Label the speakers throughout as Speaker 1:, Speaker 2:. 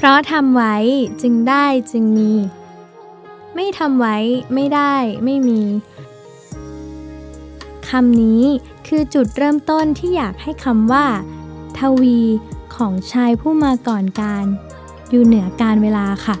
Speaker 1: เพราะทำไว้จึงได้จึงมี ไม่ทำไว้ไม่ได้ไม่มีคำนี้คือจุดเริ่มต้นที่อยากให้คำว่า ทวีของชายผู้มาก่อนการ อยู่เหนือการเวลาค่ะ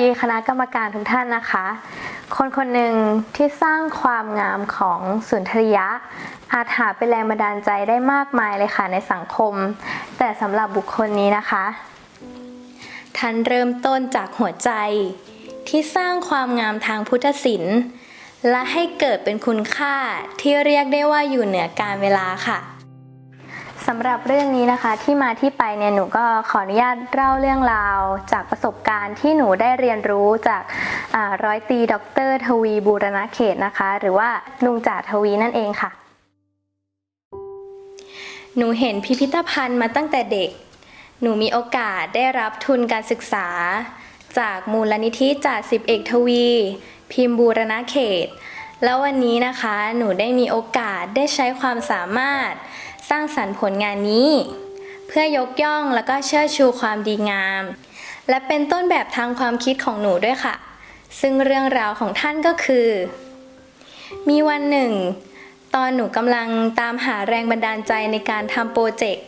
Speaker 2: ดีคณะกรรมการทุกท่านนะคะ คนคนหนึ่งที่สร้างความงามของสุนทรียะ อาจหาเป็นแรงบันดาลใจได้มากมายเลยค่ะในสังคม แต่สำหรับบุคคลนี้นะคะ ท่านเริ่มต้นจากหัวใจ ที่สร้างความงามทางพุทธศิลป์ และให้เกิดเป็นคุณค่าที่เรียกได้ว่าอยู่เหนือการเวลาค่ะ สำหรับเรื่องนี้นะคะที่มาที่ไปเนี่ยหนูก็ขออนุญาตเล่าเรื่องราว จากประสบการณ์ที่หนูได้เรียนรู้จากร้อยตีด็อกเตอร์ทวีบูรณเขตนะคะ หรือว่าลุงจ่าทวีนั่นเองค่ะ หนูเห็นพิพิธภัณฑ์มาตั้งแต่เด็ก หนูมีโอกาสได้รับทุนการศึกษา จากมูลนิธิจ่าสิบเอกทวี พิมพ์บูรณเขต แล้ววันนี้นะคะหนูได้มีโอกาสได้ใช้ความสามารถ สร้างสรรค์ผลงานนี้ เพื่อยกย่องแล้วก็เชิดชูความดีงาม และเป็นต้นแบบทางความคิดของหนูด้วยค่ะ ซึ่งเรื่องราวของท่านก็คือ มีวันหนึ่ง ตอนหนูกำลังตามหาแรงบันดาลใจในการทำโปรเจกต์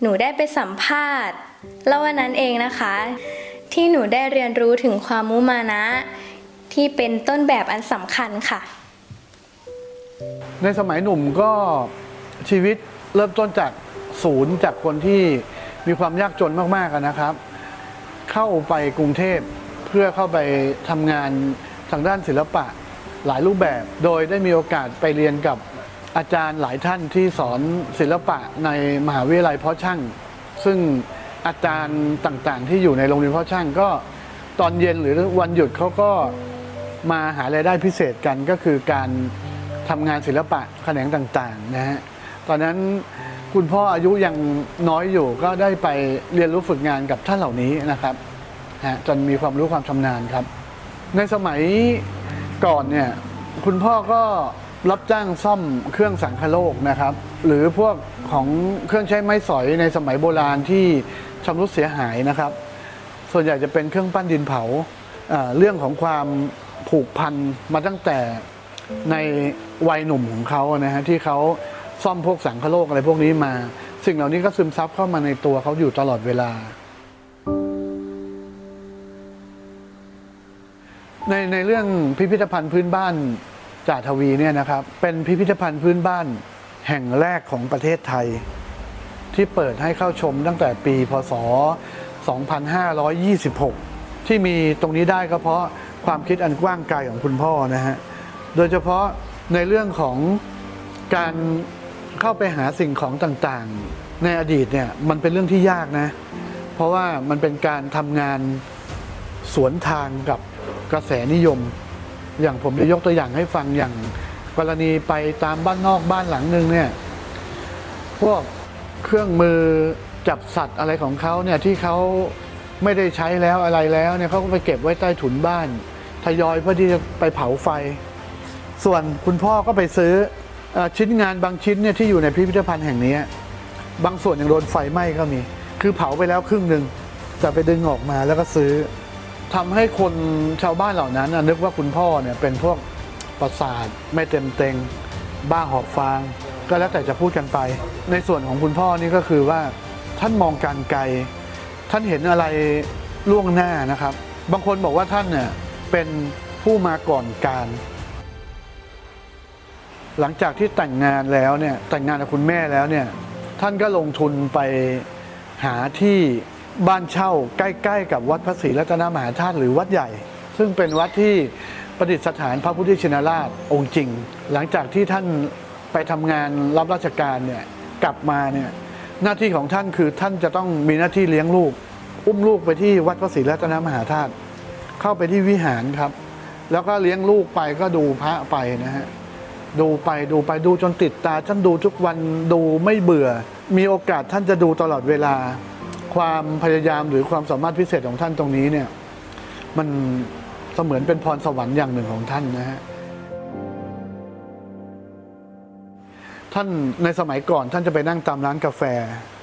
Speaker 2: หนูได้ไปสัมภาษณ์แล้ววันนั้นเองนะคะ ที่หนูได้เรียนรู้ถึงความมุมานะ ที่เป็นต้นแบบอันสำคัญค่ะ
Speaker 3: ในสมัยหนุ่มก็ชีวิต เริ่มต้นจากศูนย์จากคนที่มีความยากจนมากๆนะครับ เข้าไปกรุงเทพเพื่อเข้าไปทำงานทางด้านศิลปะหลายรูปแบบ โดยได้มีโอกาสไปเรียนกับอาจารย์หลายท่านที่สอนศิลปะในมหาวิทยาลัยเพาะช่าง ซึ่งอาจารย์ต่างๆ ที่อยู่ในโรงเรียนเพาะช่างก็ตอนเย็นหรือวันหยุดเขาก็มาหารายได้พิเศษกันก็คือการทำงานศิลปะแขนงต่างๆนะฮะ ตอนนั้นคุณพ่ออายุยังน้อยอยู่ก็ได้ไปเรียนรู้ฝึกงานกับท่านเหล่านี้นะครับฮะจนมีความรู้ความชำนาญครับ ในสมัยก่อนเนี่ยคุณพ่อก็รับจ้างซ่อมเครื่องสังคโลกนะครับ หรือพวกของเครื่องใช้ไม้สอยในสมัยโบราณที่ชำรุดเสียหายนะครับ ส่วนใหญ่จะเป็นเครื่องปั้นดินเผาเอ่อเรื่องของความผูกพันมาตั้งแต่ในวัยหนุ่มของเขานะฮะที่เขา ซ่อมพวกสังคโลกอะไรพวกนี้มา สิ่งเหล่านี้ก็ซึมซับเข้ามาในตัวเขาอยู่ตลอดเวลา ในในเรื่องพิพิธภัณฑ์พื้นบ้านจ่าทวีเนี่ยนะครับ เป็นพิพิธภัณฑ์พื้นบ้านแห่งแรกของประเทศไทย ที่เปิดให้เข้าชมตั้งแต่ปีพศ 2526 ที่มีตรงนี้ได้ก็เพราะความคิดอันกว้างไกลของคุณพ่อนะฮะ โดยเฉพาะในเรื่องของการ เข้าไปหาสิ่งของต่างๆ ในอดีตเนี่ยมันเป็นเรื่องที่ยากนะ เพราะว่ามันเป็นการทำงานสวนทางกับกระแสนิยม อย่างผมจะยกตัวอย่างให้ฟังอย่างกรณีไปตามบ้านนอกบ้านหลังหนึ่งเนี่ยพวกเครื่องมือจับสัตว์อะไรของเขาเนี่ยที่เขาไม่ได้ใช้แล้วอะไรแล้วเนี่ยเขาก็ไปเก็บไว้ใต้ถุนบ้าน ทยอยเพื่อที่จะไปเผาไฟ ส่วนคุณพ่อก็ไปซื้อเอ่อ ชิ้นงานบางชิ้นเนี่ยที่อยู่ในพิพิธภัณฑ์แห่งนี้ บางส่วนยังโดนไฟไหม้ก็มี คือเผาไปแล้วครึ่งหนึ่งจะไปดึงออกมาแล้วก็ซื้อทำให้คนชาวบ้านเหล่านั้นนึกว่าคุณพ่อเนี่ยเป็นพวกประสาทไม่เต็มเต็ง บ้าหอบฟาง ก็แล้วแต่จะพูดกันไป ในส่วนของคุณพ่อนี่ก็คือว่าท่านมองการไกล ท่านเห็นอะไรล่วงหน้านะครับ บางคนบอกว่าท่านเนี่ยเป็นผู้มาก่อนการ หลังจากที่แต่งงานแล้วเนี่ยแต่งงานกับคุณแม่แล้วเนี่ยท่านก็ลงทุนไปหาที่บ้านเช่าใกล้ ๆ กับวัดพระศรีรัตนมหาธาตุหรือวัดใหญ่ ซึ่งเป็นวัดที่ประดิษฐานพระพุทธชินราชองค์จริง หลังจากที่ท่านไปทำงานรับราชการเนี่ยกลับมาเนี่ยหน้าที่ของท่านคือท่านจะต้องมีหน้าที่เลี้ยงลูก อุ้มลูกไปที่วัดพระศรีรัตนมหาธาตุเข้าไปที่วิหารครับ แล้วก็เลี้ยงลูกไปก็ดูพระไปนะฮะ ดูไปดูไปดูจนติดตา ท่านดูทุกวันดูไม่เบื่อ มีโอกาสท่านจะดูตลอดเวลา ความพยายามหรือความสามารถพิเศษของท่านตรงนี้เนี่ย มันเสมือนเป็นพรสวรรค์อย่างหนึ่งของท่านนะฮะท่านในสมัยก่อนท่านจะไปนั่งตามร้านกาแฟ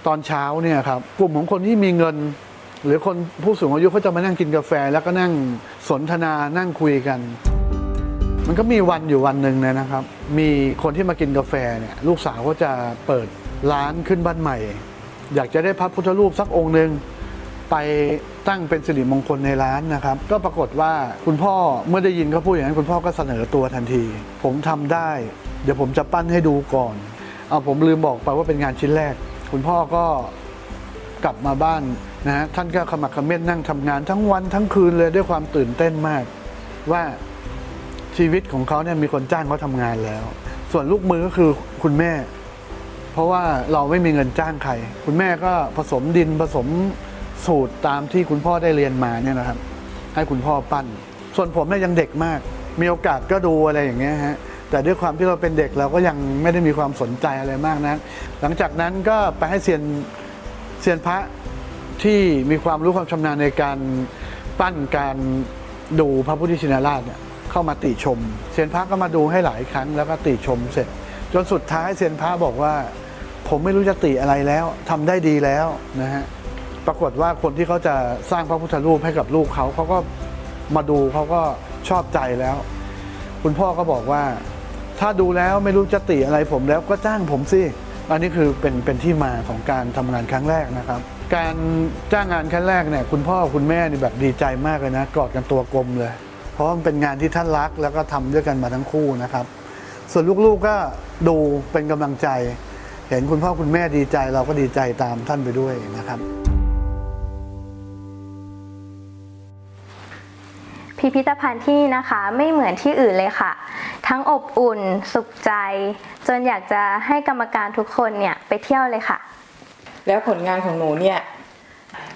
Speaker 3: ตอนเช้าเนี่ยครับกลุ่มของคนที่มีเงิน หรือคนผู้สูงอายุเขาจะมานั่งกินกาแฟ แล้วก็นั่งสนทนานั่งคุยกัน มันก็มีวันอยู่วันหนึ่งนะครับ มีคนที่มากินกาแฟเนี่ยลูกสาวก็จะเปิดร้านขึ้นบ้านใหม่ อยากจะได้พระพุทธรูปสักองค์หนึ่งไปตั้งเป็นสิริมงคลในร้านนะครับ ก็ปรากฏว่าคุณพ่อเมื่อได้ยินเขาพูดอย่างนั้นคุณพ่อก็เสนอตัวทันที ผมทำได้ เดี๋ยวผมจะปั้นให้ดูก่อนเอาผมลืมบอกไปว่าเป็นงานชิ้นแรก คุณพ่อก็กลับมาบ้านนะท่านก็ขมักเขม้นนั่งทำงานทั้งวันทั้งคืนเลยด้วยความตื่นเต้นมาก ว่า ชีวิตของเขาเนี่ยมีคนจ้างเขาทำงานแล้ว ส่วนลูกมือก็คือคุณแม่ เพราะว่าเราไม่มีเงินจ้างใคร คุณแม่ก็ผสมดินผสมสูตรตามที่คุณพ่อได้เรียนมาเนี่ยนะครับ ให้คุณพ่อปั้น ส่วนผมเนี่ยยังเด็กมาก มีโอกาสก็ดูอะไรอย่างเงี้ยฮะแต่ด้วยความที่เราเป็นเด็กเราก็ยังไม่ได้มีความสนใจอะไรมากนะหลังจากนั้นก็ไปให้เซียนเซียนพระที่มีความรู้ความชำนาญในการปั้นการดูพระพุทธชินราชเนี่ย เข้ามาติชม เซียนพระก็มาดูให้หลายครั้งแล้วก็ติชมเสร็จ จนสุดท้ายเซียนพระบอกว่า ผมไม่รู้จะติอะไรแล้วทำได้ดีแล้วนะฮะปรากฏว่าคนที่เขาจะสร้างพระพุทธรูปให้กับลูกเขาเขาก็มาดูเขาก็ชอบใจแล้ว คุณพ่อก็บอกว่า ถ้าดูแล้วไม่รู้จะติอะไรผมแล้วก็จ้างผมสิอันนี้คือเป็นเป็นที่มาของการทำงานครั้งแรกนะครับ การจ้างงานครั้งแรกเนี่ยคุณพ่อคุณแม่นี่แบบดีใจมากเลยนะกอดกันตัวกลมเลย เพราะมันเป็นงานที่ท่านรักแล้วก็ทำด้วยกันมาทั้งคู่นะครับ ส่วนลูกๆก็ดูเป็นกำลังใจ เห็นคุณพ่อคุณแม่ดีใจเราก็ดีใจตามท่านไปด้วยนะครับ
Speaker 2: พิพิธภัณฑ์ที่นี่นะคะไม่เหมือนที่อื่นเลยค่ะ ทั้งอบอุ่น สุขใจ จนอยากจะให้กรรมการทุกคนเนี่ยไปเที่ยวเลยค่ะ
Speaker 4: แล้วผลงานของหนูเนี่ย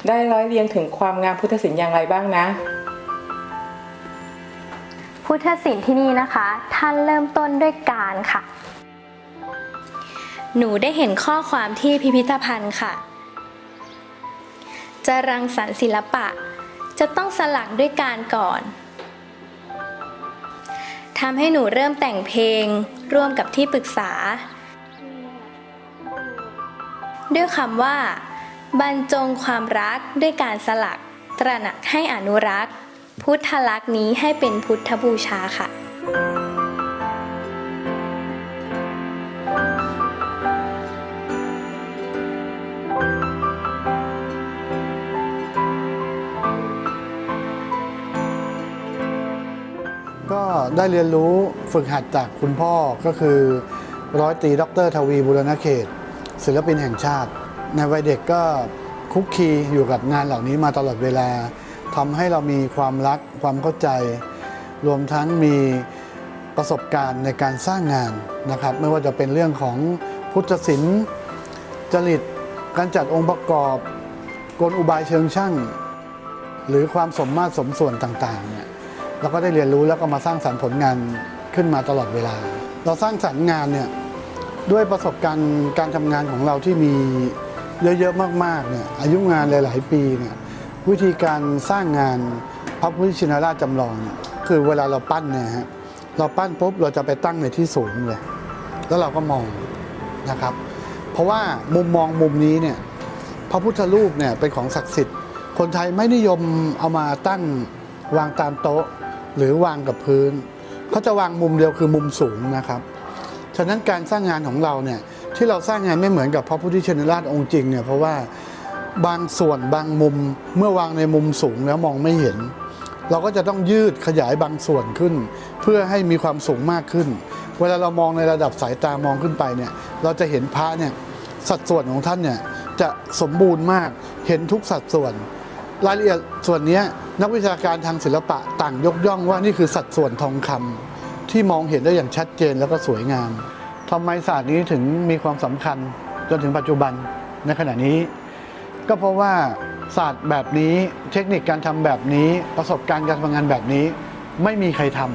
Speaker 4: ได้ร้อยเรียงถึงความงามพุทธศิลป์อย่างไรบ้างนะ
Speaker 2: พุทธศิลป์ที่นี่นะคะ ท่านเริ่มต้นด้วยการค่ะ หนูได้เห็นข้อความที่พิพิธภัณฑ์ค่ะ จะรังสรรค์ศิลปะ จะต้องสลักด้วยการก่อนทำให้หนูเริ่มแต่งเพลงร่วมกับที่ปรึกษา ด้วยคำว่า บรรจงความรักด้วยการสลัก ตระหนักให้อนุรักษ์ พุทธลักษณ์นี้ให้เป็นพุทธบูชาค่ะ
Speaker 3: ก็ได้เรียนรู้ฝึกหัดจากคุณพ่อก็คือร้อยตรีดรทวีบุรณเขต ศิลปินแห่งชาติ ในวัยเด็กก็คุกคีอยู่กับงานเหล่านี้มาตลอดเวลา ทำให้เรามีความรักความเข้าใจ รวมทั้งมีประสบการณ์ในการสร้างงานนะครับ ไม่ว่าจะเป็นเรื่องของพุทธศิลป์จริตการจัดองค์ประกอบกลอุบายเชิงช่างหรือความสมมาตรสมส่วนต่างๆเนี่ยเราก็ได้เรียนรู้แล้วก็มาสร้างสรรค์ผลงานขึ้นมาตลอดเวลา เราสร้างสรรค์งานเนี่ยด้วยประสบการณ์การทำงานของเราที่มีเยอะๆมากๆเนี่ยอายุงานหลาย ๆ ปีเนี่ย วิธีการสร้างงานพระพุทธชินราชจำลองเนี่ยคือเวลาเราปั้นเนี่ยฮะเราปั้นปุ๊บเราจะไปตั้งในที่สูงเลยแล้วเราก็มองนะครับ เพราะว่ามุมมองมุมนี้เนี่ยพระพุทธรูปเนี่ยเป็นของศักดิ์สิทธิ์ คนไทยไม่นิยมเอามาตั้งวางตามโต๊ะหรือวางกับพื้นเขาจะวางมุมเดียวคือมุมสูงนะครับฉะนั้นการสร้างงานของเราเนี่ยที่เราสร้างงานไม่เหมือนกับพระพุทธชินราชองค์จริงเนี่ยเพราะว่า บางส่วนบางมุมเมื่อวางในมุมสูงแล้วมองไม่เห็น เราก็จะต้องยืดขยายบางส่วนขึ้น เพื่อให้มีความสูงมากขึ้น เวลาเรามองในระดับสายตามองขึ้นไปเนี่ยเราจะเห็นพระเนี่ยสัดส่วนของท่านเนี่ยจะสมบูรณ์มากเห็นทุกสัดส่วน รายละเอียดส่วนนี้นักวิชาการทางศิลปะต่างยกย่องว่านี่คือสัดส่วนทองคำที่มองเห็นได้อย่างชัดเจนแล้วก็สวยงามทำไมศาสตร์นี้ถึงมีความสำคัญจนถึงปัจจุบันในขณะนี้ ก็เพราะว่าศาสตร์แบบนี้เทคนิคการทำแบบนี้ประสบการณ์การทำงานแบบนี้ ไม่มีใครทำ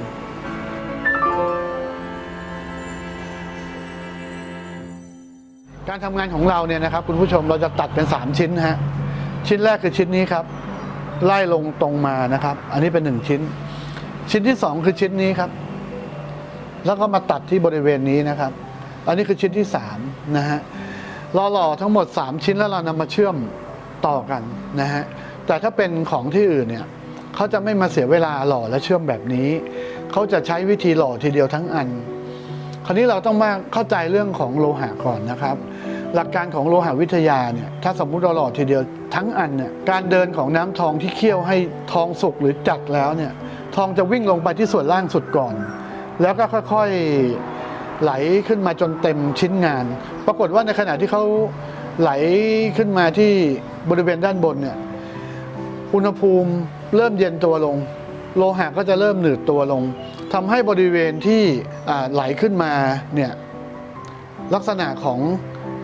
Speaker 3: การทำงานของเราเนี่ยนะครับคุณผู้ชมเราจะตัดเป็น 3 ชิ้นฮะชิ้นแรกคือชิ้นนี้ครับ ไล่ลงตรงมานะครับ อันนี้เป็นหนึ่งชิ้น ชิ้นที่สองคือชิ้นนี้ครับ แล้วก็มาตัดที่บริเวณนี้นะครับ อันนี้คือชิ้นที่สามนะฮะเราหล่อทั้งหมด 3 ชิ้นแล้วเรานำมาเชื่อม ต่อกันนะฮะแต่ถ้าเป็นของที่อื่นเนี่ยเขาจะไม่มาเสียเวลาหล่อและเชื่อมแบบนี้ เขาจะใช้วิธีหล่อทีเดียวทั้งอัน คราวนี้เราต้องมาเข้าใจเรื่องของโลหะก่อนนะครับ หลักการของโลหะวิทยาเนี่ยถ้าสมมุติเราหล่อทีเดียวทั้งอันเนี่ยการเดินของน้ำทองที่เคี่ยวให้ทองสุกหรือจัดแล้วเนี่ยทองจะวิ่งลงไปที่ส่วนล่างสุดก่อน แล้วก็ค่อยๆไหลขึ้นมาจนเต็มชิ้นงาน ปรากฏว่าในขณะที่เขาไหลขึ้นมาที่ บริเวณด้านบนเนี่ยอุณหภูมิเริ่มเย็นตัวลง โลหะก็จะเริ่มหนืดตัวลงทำให้บริเวณที่ไหลขึ้นมาเนี่ยลักษณะของ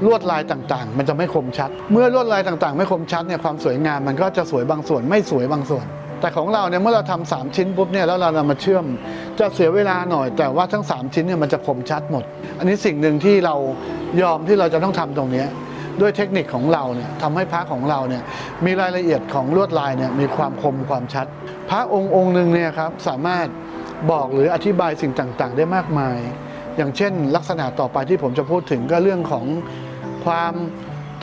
Speaker 3: ลวดลายต่างๆ มันจะไม่คมชัด เมื่อลวดลายต่างๆ ไม่คมชัดเนี่ยความสวยงามมันก็จะสวยบางส่วนไม่สวยบางส่วน แต่ของเราเนี่ยเมื่อเราทำสามชิ้นปุ๊บเนี่ยแล้วเรานำมาเชื่อม จะเสียเวลาหน่อย แต่ว่าทั้ง 3 ชิ้นเนี่ยมันจะคมชัดหมด อันนี้สิ่งหนึ่งที่เรายอมที่เราจะต้องทำตรงนี้ ด้วยเทคนิคของเราเนี่ยทำให้พระของเราเนี่ยมีรายละเอียดของลวดลายเนี่ยมีความคมความชัด พระองค์องค์หนึ่งเนี่ยครับสามารถบอกหรืออธิบายสิ่งต่างๆ ได้มากมาย อย่างเช่น ลักษณะต่อไปที่ผมจะพูดถึงก็เรื่องของความ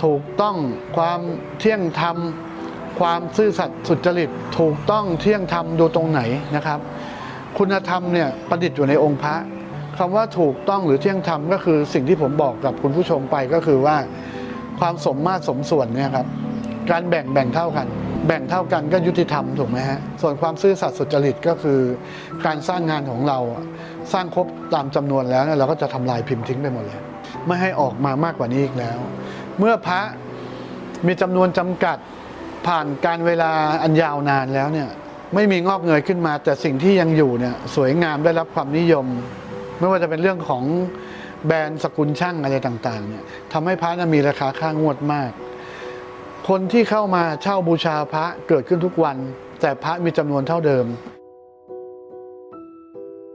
Speaker 3: ถูกต้องความเที่ยงธรรม ความซื่อสัตย์สุจริต ถูกต้องเที่ยงธรรมดูตรงไหนนะครับ คุณธรรมเนี่ยประดิษฐ์อยู่ในองค์พระคำว่าถูกต้องหรือเที่ยงธรรมก็คือสิ่งที่ผมบอกกับคุณผู้ชมไปก็คือว่า ความสมมาตรสมส่วนเนี่ยครับการแบ่งแบ่งเท่ากัน แบ่งเท่ากันก็ยุติธรรมถูกไหมฮะส่วนความซื่อสัตย์สุจริตก็คือ การสร้างงานของเราสร้างครบตามจำนวนแล้วเราก็จะทำลายพิมพ์ทิ้งไปหมดเลยไม่ให้ออกมามากกว่านี้อีกแล้ว เมื่อพระมีจำนวนจำกัดผ่านการเวลาอันยาวนานแล้วเนี่ยไม่มีงอกเงยขึ้นมา แต่สิ่งที่ยังอยู่เนี่ยสวยงามได้รับความนิยม ไม่ว่าจะเป็นเรื่องของ แบรนด์สกุลช่างอะไรต่างๆเนี่ยทำให้พระนั้นมีราคาค่างวดมาก คนที่เข้ามาเช่าบูชาพระเกิดขึ้นทุกวัน แต่พระมีจำนวนเท่าเดิม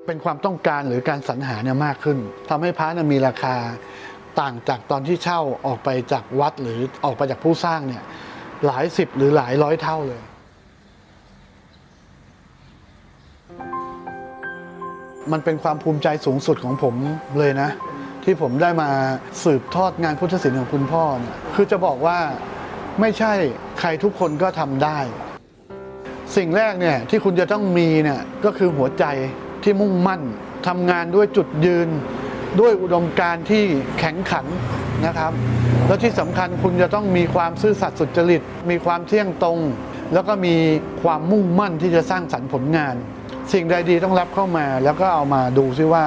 Speaker 3: เป็นความต้องการหรือการสรรหาเนี่ยมากขึ้นทำให้พระนั้นมีราคาต่างจากตอนที่เช่าออกไปจากวัดหรือออกไปจากผู้สร้างเนี่ยหลายสิบหรือหลายร้อยเท่าเลย มันเป็นความภูมิใจสูงสุดของผมเลยนะ ที่ผมได้มาสืบทอดงานพุทธศิลป์ของคุณพ่อเนี่ยคือจะบอกว่าไม่ใช่ใครทุกคนก็ทำได้ สิ่งแรกเนี่ยที่คุณจะต้องมีเนี่ยก็คือหัวใจที่มุ่งมั่นทำงานด้วยจุดยืน ด้วยอุดมการณ์ที่แข็งขันนะครับ แล้วที่สำคัญคุณจะต้องมีความซื่อสัตย์สุจริต มีความเที่ยงตรง แล้วก็มีความมุ่งมั่นที่จะสร้างสรรค์ผลงาน สิ่งใดดีต้องรับเข้ามา แล้วก็เอามาดูซิว่า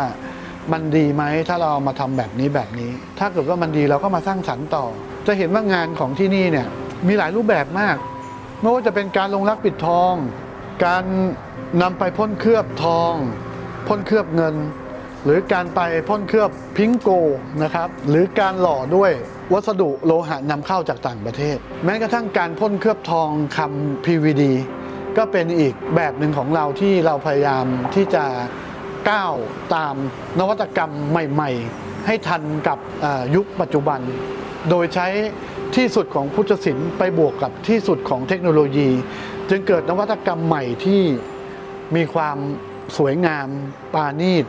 Speaker 3: มันดีไหมถ้าเราเอามาทำแบบนี้แบบนี้ ถ้าเกิดว่ามันดีเราก็มาสร้างสรรค์ต่อ จะเห็นว่างานของที่นี่เนี่ยมีหลายรูปแบบมากไม่ว่าจะเป็นการลงรักปิดทอง การนำไปพ่นเคลือบทอง พ่นเคลือบเงิน หรือการไปพ่นเคลือบพิงโกนะครับหรือการหล่อด้วยวัสดุโลหะนำเข้าจากต่างประเทศ แม้กระทั่งการพ่นเคลือบทองคำ PVD ก็เป็นอีกแบบหนึ่งของเราที่เราพยายามที่จะ ก้าวตามนวัตกรรมใหม่ ๆ ให้ทันกับยุคปัจจุบัน โดยใช้ที่สุดของพุทธศิลป์ไปบวกกับที่สุดของเทคโนโลยี จึงเกิดนวัตกรรมใหม่ที่มีความสวยงามปราณีต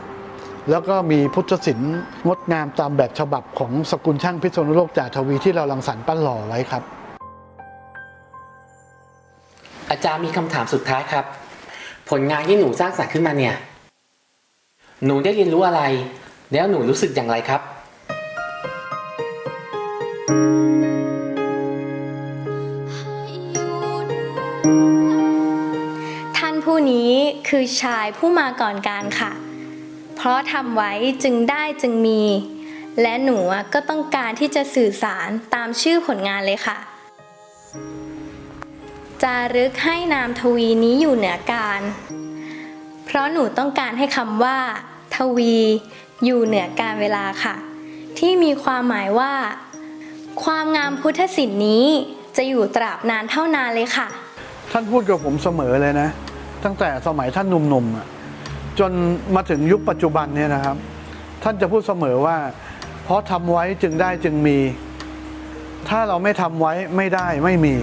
Speaker 3: แล้วก็มีพุทธศิลป์งดงามตามแบบฉบับของสกุลช่างพิษณุโลกจ่าทวีที่เราลังสรรค์ปั้นหล่อไว้ครับ
Speaker 5: อาจารย์มีคำถามสุดท้ายครับ ผลงานที่หนูสร้างสรรค์ขึ้นมาเนี่ย หนูได้เรียนรู้อะไร แล้วหนูรู้สึกอย่างไรครับ
Speaker 2: ท่านผู้นี้คือชายผู้มาก่อนการค่ะ เพราะทำไว้จึงได้จึงมี และหนูก็ต้องการที่จะสื่อสารตามชื่อผลงานเลยค่ะ จารึกให้นามทวีนี้อยู่เหนือการ เพราะหนูต้องการให้คำว่า ทวี อยู่เหนือการเวลาค่ะ ที่มีความหมายว่า ความงามพุทธศิลป์นี้จะอยู่ตราบนานเท่านานเลยค่ะ
Speaker 3: ท่านพูดกับผมเสมอเลยนะ ตั้งแต่สมัยท่านหนุ่มๆอะจนมาถึงยุคปัจจุบันเนี่ยนะครับ ท่านจะพูดเสมอว่า เพราะทำไว้จึงได้จึงมี ถ้าเราไม่ทำไว้ไม่ได้ไม่มี